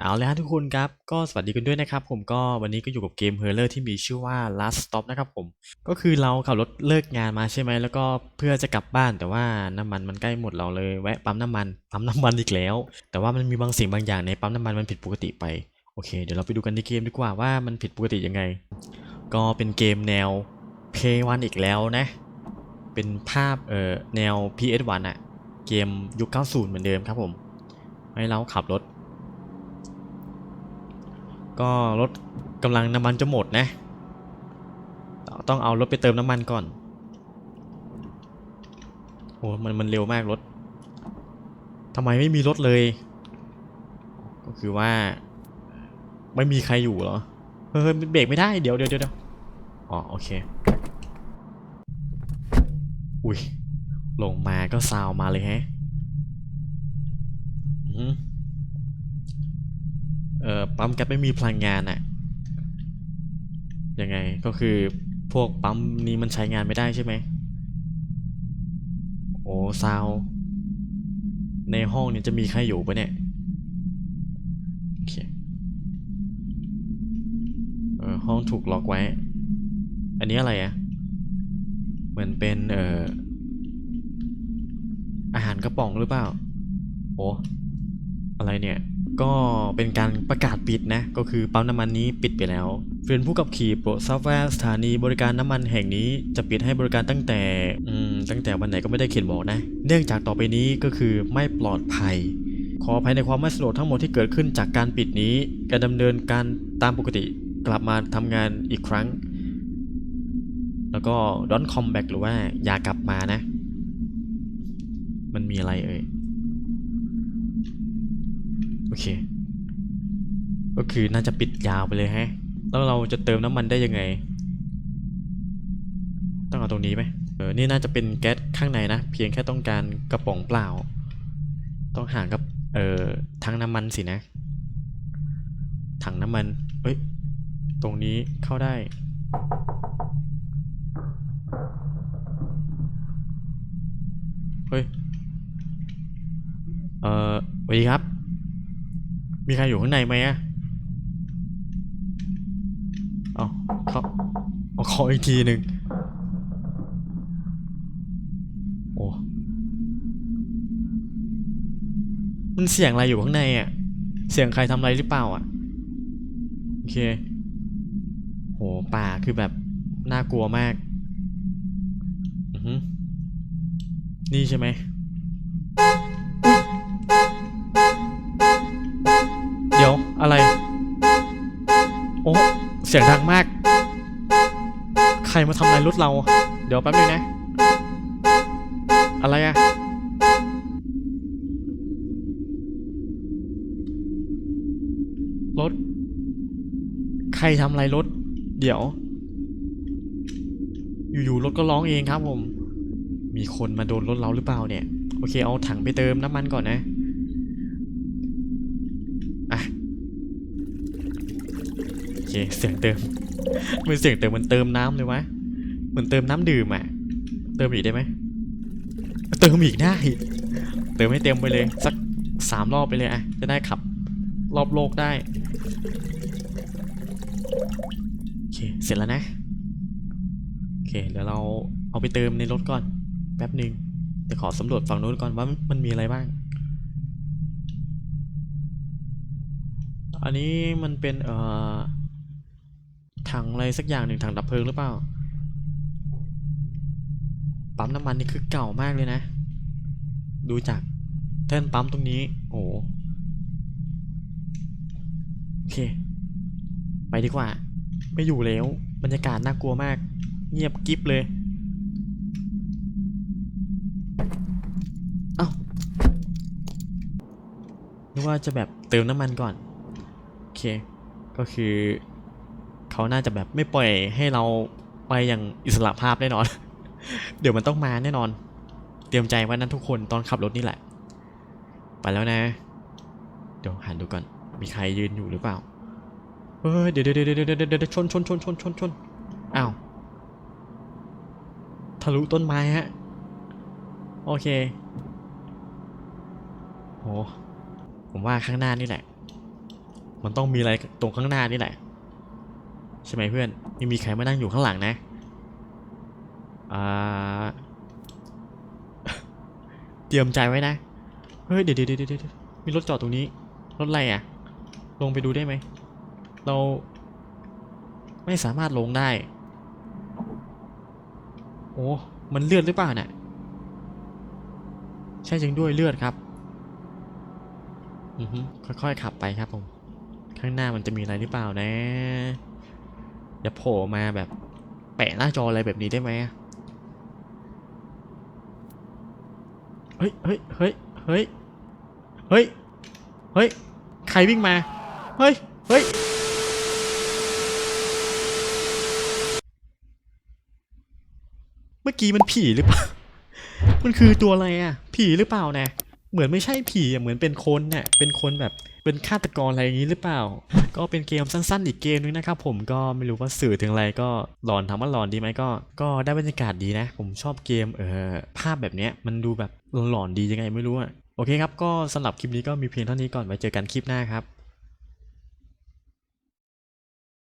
เอาเลยฮะทุกคนครับ ก็สวัสดีกันด้วยนะครับผมก็วันนี้ก็อยู่กับเกม h o r r o r ที่มีชื่อว่า Last Stop นะครับผม ก็คือเราขับรถเลิกงานมาใช่ไหมแล้วก็เพื่อจะกลับบ้านแต่ว่าน้ำมันมันใกล้หมดเราเลยแวะปั๊มน้ำมันปั๊มน้ำมันอีกแล้ว แต่ว่ามันมีบางสิ่งบางอย่างในปั๊มน้ำมันมันผิดปกติไปโอเค เดี๋ยวเราไปดูกันในเกมดีกว่าว่ามันผิดปกติยังไง ก็เป็นเกมแนว Play One อีกแล้วนะ เป็นภาพเอ่อแนว PS1 อะเกมยุค 90 เหมือนเดิมครับผม ให้เราขับรถ ก็รถกำลังน้ำมันจะหมดนะ ต้องเอารถไปเติมน้ำมันก่อนโอ้มันมันเร็วมากรถทำไมไม่มีรถเลย ก็คือว่า ไม่มีใครอยู่เหรอ เฮ้ยเบรกไม่ได้ เดี๋ยวเดี๋ยวเดี๋ยวอ๋อโอเค อุ้ย ลงมาก็ซาวมาเลยแฮะอือหือ เอ่อปั๊มแก๊สไม่มีพลังงานอะยังไงก็คือพวกปั๊มนี้มันใช้งานไม่ได้ใช่ไหมโอ้ซาวในห้องเนี่ยจะมีใครอยู่ปะเนี่ยโอเคเออห้องถูกล็อกไว้ อันนี้อะไรอะเหมือนเป็นเอ่ออาหารกระป๋องหรือเปล่าโอ้อะไรเนี่ย ก็เป็นการประกาศปิดนะ ก็คือปั๊มน้ำมันนี้ปิดไปแล้วเรียนผู้ขับขี่โปรดทราบว่าสถานีบริการน้ำมันแห่งนี้จะปิดให้บริการตั้งแต่อืมตั้งแต่วันไหนก็ไม่ได้เขียนบอกนะ เนื่องจากต่อไปนี้ก็คือไม่ปลอดภัย ขออภัยในความไม่สะดวกทั้งหมดที่เกิดขึ้นจากการปิดนี้การดำเนินการตามปกติกลับมาทำงานอีกครั้ง แล้วก็ don't come back หรือว่าอย่ากลับมานะ มันมีอะไรเอ่ย เค ก็คือน่าจะปิดยาวไปเลยฮะ แล้วเราจะเติมน้ำมันได้ยังไง ต้องเอาตรงนี้ไหมเออ นี่น่าจะเป็นแก๊สข้างในนะ เพียงแค่ต้องการกระป๋องเปล่า ต้องหากับ เอ่อถังน้ำมันสินะ ถังน้ำมัน เอ้ย ตรงนี้เข้าได้เฮ้ย เอ่อสวัสดีครับ มีใครอยู่ข้างในไหมอะเอาเขาเอาขออีกทีหนึ่งโอ้มันเสียงอะไรอยู่ข้างในอะเสียงใครทำอะไรหรือเปล่าอะโอเคโหป่าคือแบบน่ากลัวมาก อือนี่ใช่ไหม เสียงดังมาก ใครมาทำอะไรถเรา เดี๋ยวแป๊บนึงนะ อะไรอะรถ ใครทำอะไรถ เดี๋ยว อยู่ๆรถก็ร้องเองครับผม มีคนมาโดนรถเราหรือเปล่าเนี่ย โอเคเอาถังไปเติมน้ำมันก่อนนะ โอ เคเสียงเติมมันเสียงเติมมันเติมน้ำเลยวะเหมือนเติมน้ำดื่มอะ เติมอีกได้ไหมเติมอีกได้ เติมให้เต็มไปเลย สักสามรอบไปเลยอะ จะได้ขับ รอบโลกได้ โอเค เสร็จแล้วนะ โอเค เดี๋ยวเราเอาไปเติมในรถก่อน แป๊บหนึ่งเดี๋ยวขอสำรวจฝั่งนู้นก่อนว่ามันมีอะไรบ้าง อันนี้มันเป็นเอ่อ ถังอะไรสักอย่างหนึ่งถังดับเพลิงหรือเปล่า ปั๊มน้ำมันนี่คือเก่ามากเลยนะ ดูจากแท่นปั๊มตรงนี้ โอ้โหโอเค ไปดีกว่า ไม่อยู่แล้ว บรรยากาศน่ากลัวมาก เงียบกริบเลย เอ้านึกว่าจะแบบเติมน้ำมันก่อน โอเค ก็คือ เขาน่าจะแบบไม่ปล่อยให้เราไปอย่างอิสระภาพแน่นอน เดี๋ยวมันต้องมาแน่นอน เตรียมใจไว้นั้นทุกคนตอนขับรถนี่แหละ ไปแล้วนะ เดี๋ยวหันดูก่อน มีใครยืนอยู่หรือเปล่า เฮ้ยเดี๋ยวเดี๋ยวเดี๋ยวเดี๋ยวเดี๋ยวเดี๋ยวชนชนชนชนชนชนอ้าว ทะลุต้นไม้ฮะ โอเค โห ผมว่าข้างหน้านี่แหละ มันต้องมีอะไรตรงข้างหน้านี่แหละ ใช่ไหมเพื่อนไม่มีใครมานั่งอยู่ข้างหลังนะอ่าเตรียมใจไว้นะ เฮ้ยเดี๋ยวเดี๋ยวเดี๋ยวมีรถจอดตรงนี้ รถอะไรอะ ลงไปดูได้ไหม เรา ไม่สามารถลงได้ โอ้ มันเลือดหรือเปล่าเนี่ยใช่จริงด้วยเลือดครับ อือฮึค่อยๆขับไปครับผม ข้างหน้ามันจะมีอะไรหรือเปล่านะ อย่าโผล่มาแบบ แปะหน้าจออะไรแบบนี้ได้ไหมเฮ้ยเฮ้ยเฮ้ยเฮ้ยเฮ้ยเฮ้ยใครวิ่งมา เฮ้ยเฮ้ยเมื่อกี้มันผีหรือเปล่า มันคือตัวอะไรอะ ผีหรือเปล่านะ เหมือนไม่ใช่ผีอะเหมือนเป็นคนน่ะเป็นคนแบบ เป็นฆาตกรอะไรอย่างนี้หรือเปล่า ก็เป็นเกมสั้นๆ อีกเกมนึงนะครับผมก็ไม่รู้ว่าสื่อถึงอะไรก็หลอนถามว่าหลอนดีไหมก็ ก็ได้บรรยากาศดีนะ ผมชอบเกมเออภาพแบบเนี้ยมันดูแบบหลอนๆดียังไงไม่รู้อะโอเคครับก็สำหรับคลิปนี้ก็มีเพียงเท่านี้ก่อนไว้เจอกันคลิปหน้าครับ